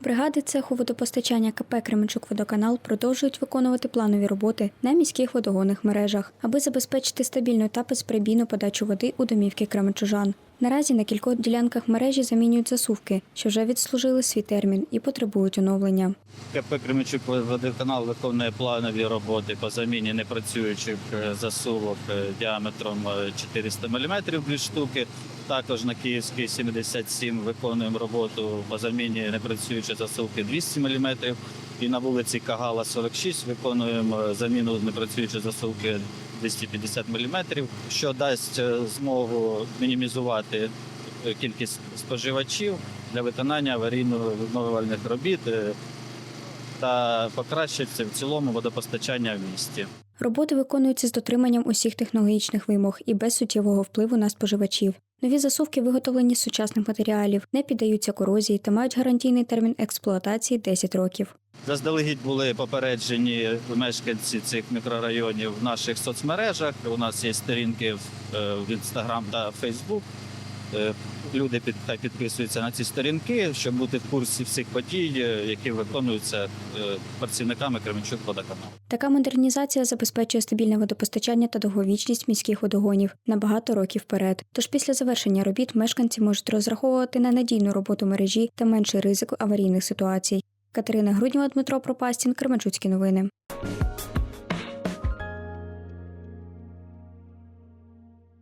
Бригади цеху водопостачання КП Кременчук-Водоканал продовжують виконувати планові роботи на міських водогонних мережах, аби забезпечити стабільну та безперебійну подачу води у домівки кременчужан. Наразі на кількох ділянках мережі замінюють засувки, що вже відслужили свій термін і потребують оновлення. КП Кременчук водоканал виконує планові роботи по заміні непрацюючих е, засувок е, діаметром е, 400 мм дві штуки. Також на Київській 77 виконуємо роботу по заміні непрацюючої засувки 200 мм. І на вулиці Кагала 46 виконуємо е, заміну непрацюючої засувки 250 мм, що дасть е, змогу мінімізувати е, кількість споживачів для виконання аварійно-відновлювальних робіт е, та покращиться в цілому водопостачання в місті. Роботи виконуються з дотриманням усіх технологічних вимог і без суттєвого впливу на споживачів. Нові засувки виготовлені з сучасних матеріалів, не піддаються корозії та мають гарантійний термін експлуатації 10 років. Заздалегідь були попереджені мешканці цих мікрорайонів в наших соцмережах. У нас є сторінки в е, Інстаграм та Фейсбук. Е, Люди підписуються на ці сторінки, щоб бути в курсі всіх подій, е, які виконуються е, працівниками Кременчук водоканалу. Така модернізація забезпечує стабільне водопостачання та довговічність міських водогонів на багато років вперед. Тож після завершення робіт мешканці можуть розраховувати на надійну роботу мережі та менший ризик аварійних ситуацій. Катерина Груднєва, Дмитро Пропастін, Кременчуцькі новини.